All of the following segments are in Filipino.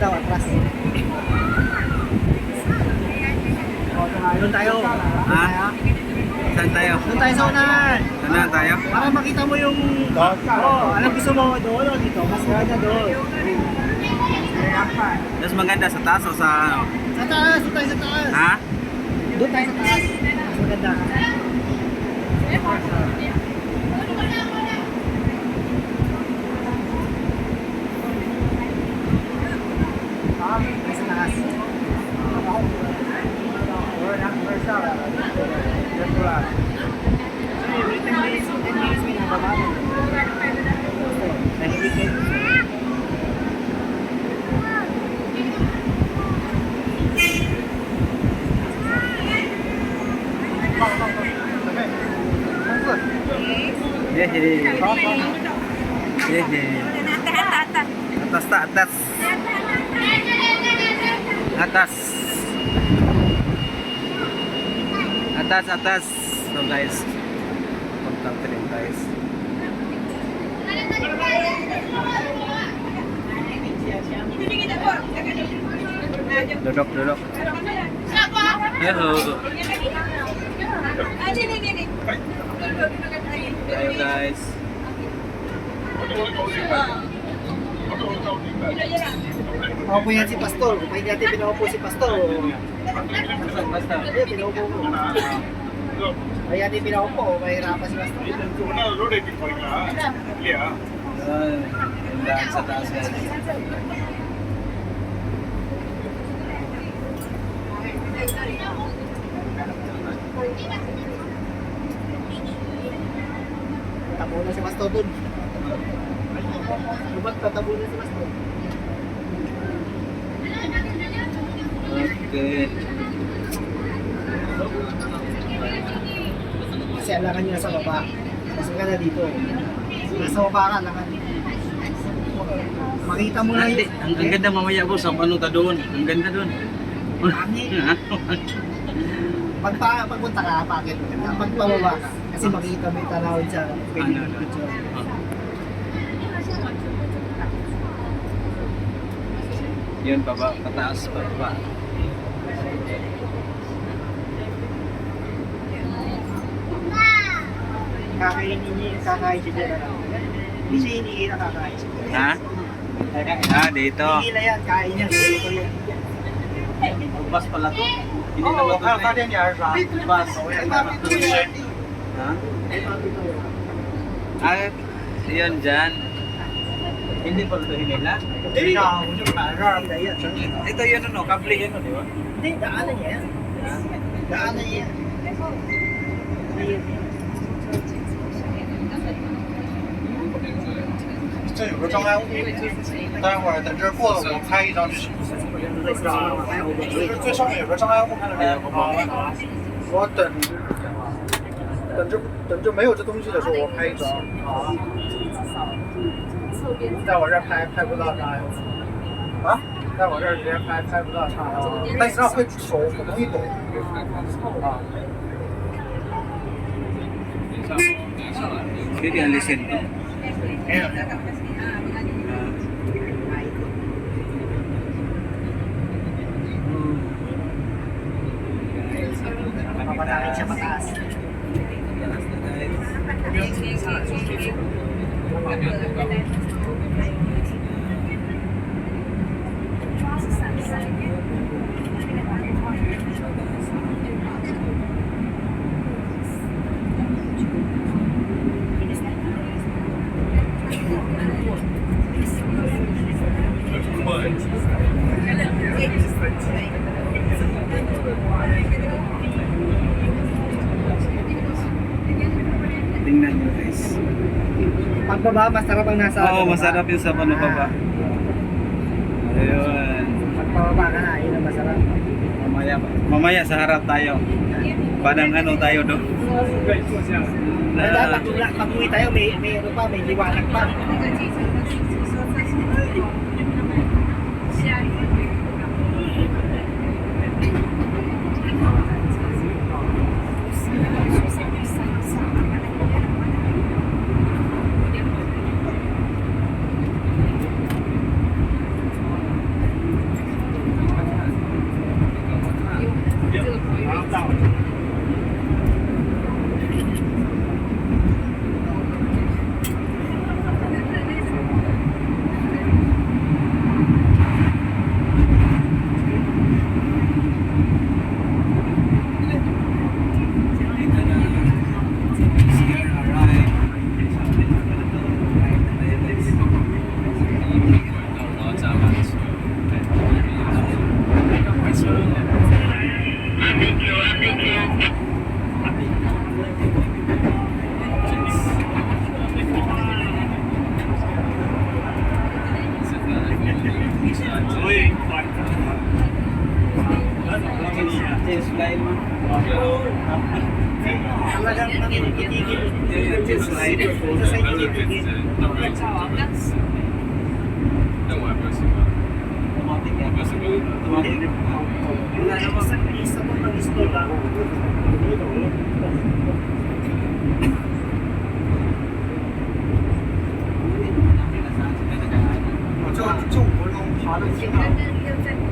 daw, atras. Doon tayo. Ha? Saan tayo? Doon tayo sa unahan. Saan na tayo? Para makita mo yung... Oo, oh, alam gusto mo doon o dito. Mas maganda doon. Mas maganda sa taas o sa ano? Sa taas, doon tayo sa taas. Ha? Doon tayo sa taas. Mas maganda. Yeah, yeah, yeah. Yeah, yeah. Atas tak atas. Atas atas. So guys. Punta rin guys. Duduk duduk. Hello. Tayo guys. Ako po yan si Pastor. Kung hindi natin pinaupo si Pastor. Basta basta. Ayun, pinaupo mo. Kaya natin pinaupo. Mahirapan si Pastor. Ayun. Yung daan sa taas guys. Tabo na si Pastor dun. Lubat, tatabo na si Pastor. Okay. Kasi alangan niya sa baba. Mas maganda dito. Nasa baba ka, alangan. Makita mo na yun. ang, ang ganda mamaya boss, ang ano ta doon. Ang ganda doon. Pag pa, pagpunta ka, bakit? Pag pababa ka, kasi makita mo yung tanawin sa pwede Ano, ano? picture. Yun, baba, pataas, baba. Kakainin niya yung kakain siya dyan. Hindi siya hinihila kakain siya dyan. Ha? Ah, dito. Hinihila yan, kain niya. Dito yan. Bus pala to. Hindi Oo, naman to. kakain niya. Bus. Ay, mami, ito yun. Ha? Ah, yun dyan. 这有个障碍物，待会儿等这过了，我拍一张就行。就是最上面有个障碍物，看到没有？我等等这等这没有这东西的时候，我拍一张。啊，在我这儿拍拍不到障碍物。啊，在我这儿直接拍拍不到障碍物。但你这样会手很容易抖。啊，Hindi alisin to. Papanakit Pagbaba, masarap ang nasa Oo, baba. masarap yung sa ano baba. Ayun. Pagpababa ka na, yun ang masarap. Mamaya, mamaya sa harap tayo. Parang ano tayo do. Na, pag, pag uwi tayo, may, may ano pa, may liwanag pa. 저쪽 올라온 바로 지금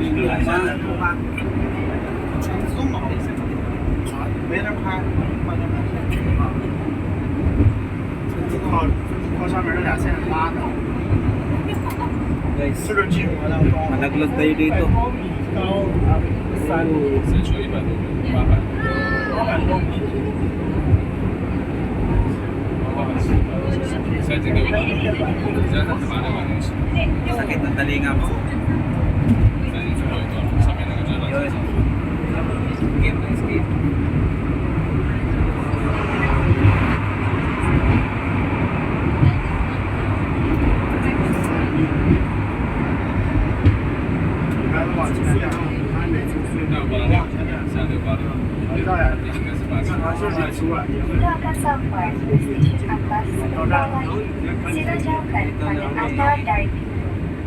靠靠上面那俩线拉的， Guys, 四个 G 我那装。 malaglag tayo dito. 三 Sakit ng talinga mo.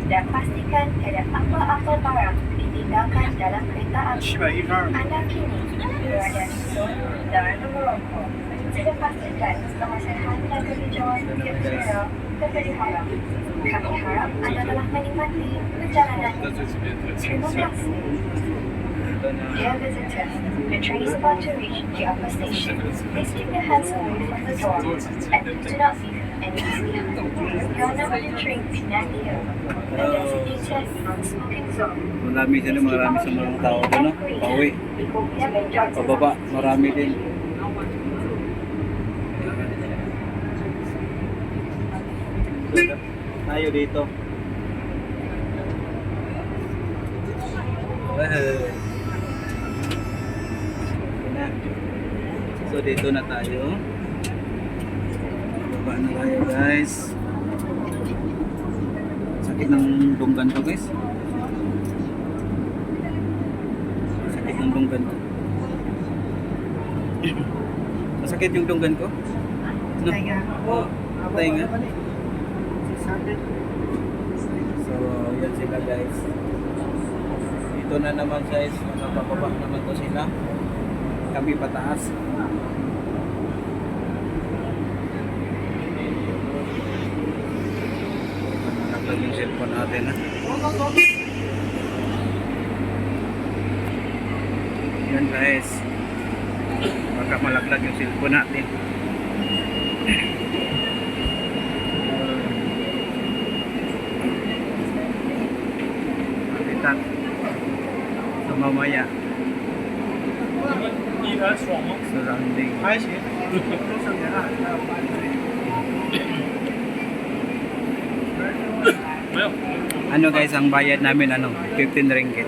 Dan pastikan tidak apa-apa barang ditinggalkan dalam 씨발 Dear visitors, the train is about to reach the upper station. Please keep your hands away from the door and do not leave any behind. Your number train is not here. Zone. Marami sila, marami sa mga tao doon, no? Pauwi. Pababa, marami din. Tayo dito. So dito na tayo. Baba na tayo guys. Sakit ng dunggan to guys. Sakit ng dunggan ko. Masakit yung dunggan ko? No? Oo. Tainga. So, yan sila guys. Dito na naman guys, nakababa naman to sila. Kami pataas. yung cellphone natin. Ha? Guys. Baka malaglag yung cellphone natin. Matitan. So mamaya. Surrounding. Surrounding. Ano guys, ang bayad namin ano, 15 ringgit.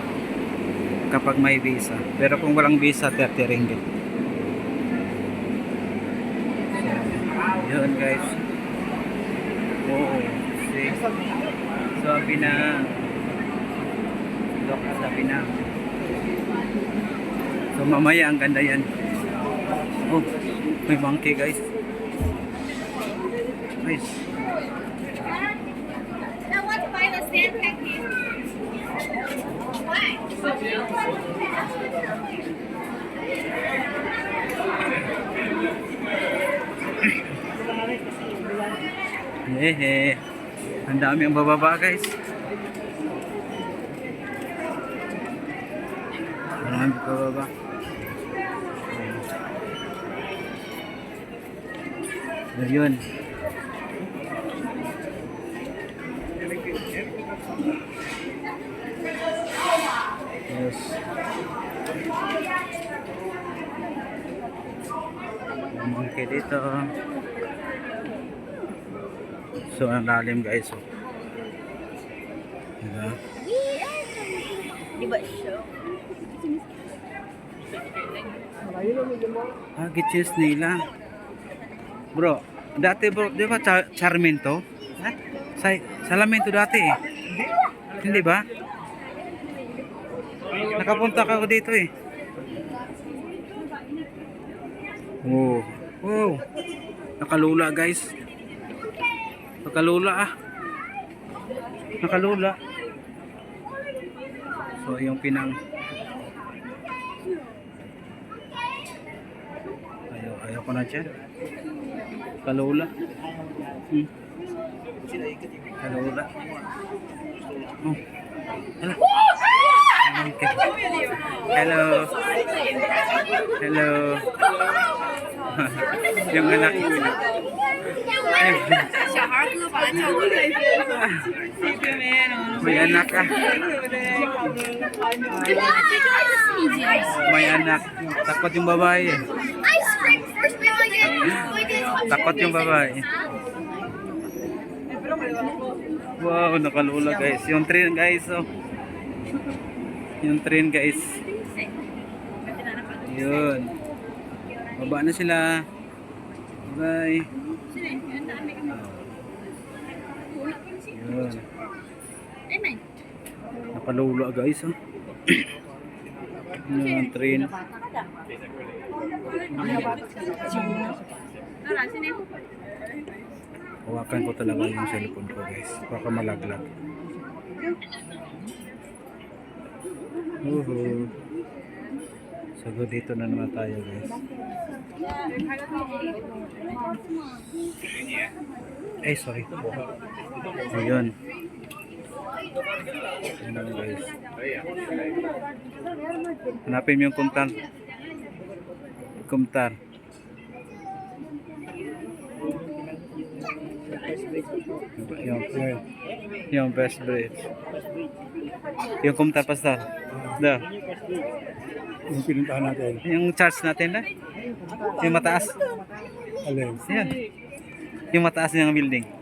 Kapag may visa. Pero kung walang visa, 30 ringgit. So, yun guys. Oo. See? Sabi na. Dok, sabi na. So mamaya ang ganda yan. Oh, may monkey guys. Nice. Hehe. Ang dami ang bababa guys. Marami bababa. So, yun. Yes. Monkey dito. So, ang lalim guys. Oh. Diba? Di ba show? Ah, gitches nila. Bro, dati bro, di ba cha- Charmin to? Ha? Sa, salamin to dati eh. Hindi ba? Nakapunta ka ako dito eh. Wow. Wow. Nakalula guys. Nakalula ah. Nakalula. So yung pinang Ayaw, ayaw ko na dyan. Kalula. Hmm. Kalula. Oh. Hello. Hello. Hello. yung anak ko. May anak ka. May anak. Takot yung babae. Takot yung babae. Wow, nakalula guys. Yung train guys, oh. Yung train guys. Yun. Baba na sila. Bye. Yun. Nakalula guys, oh. Yung train. Hawakan ko talaga yung cellphone ko guys. Baka malaglag. Uhu. So good, dito na naman tayo guys. Eh, sorry. Ayun. Ayun na guys. Hanapin mo yung kumtar. Kumtar. Yung, yung, yung best bridge. Yung kumtar pastor. Da. Yung pinuntahan natin. Yung charge natin na. Yung mataas. Alin? Yan. Yung mataas ng building.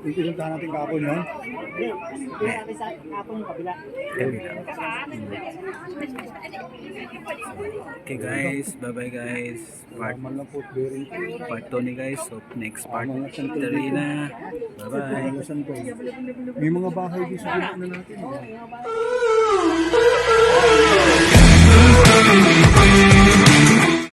Yung pinuntahan natin kapon yun. Kabila. Okay guys, bye bye guys. Part part 2 ni guys. So next part Tama nga siyang 3 na. Bye bye. May mga bahay din sa gitna natin. eh.